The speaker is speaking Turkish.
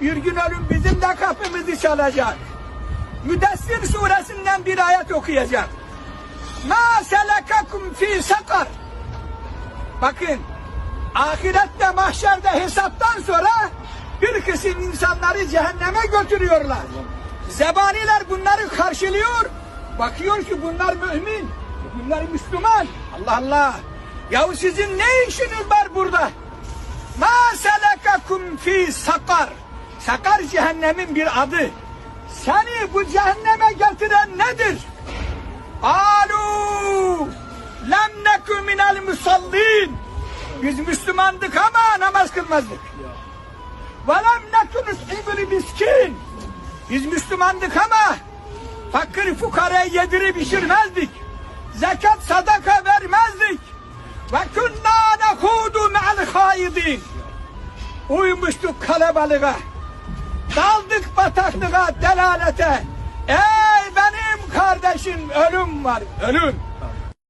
Bir gün ölüm bizim de kapımızı çalacak. Müdessir suresinden bir ayet okuyacak. Ma selekakum fi sakar. Bakın ahirette mahşerde hesaptan sonra bir kısım insanları cehenneme götürüyorlar. Zebaniler bunları karşılıyor. Bakıyor ki bunlar mümin. Bunlar Müslüman. Allah Allah. Yahu sizin ne işiniz var burada? Ma selekakum fi sakar. Sakar cehennemin bir adı. Seni bu cehenneme getiren nedir? Alu lem nekü minel musallin. Biz Müslümandık ama namaz kılmazdık. Ve lem nekü nus'ibul miskin. Biz Müslümandık ama fakir fukaraya yedirip içirmezdik. Zekat sadaka vermezdik. Ve kunna nehudu me'al haidin. Uymuştuk kalabalığa. Daldık bataklığa, delalete. Ey benim kardeşim ölüm var, ölüm.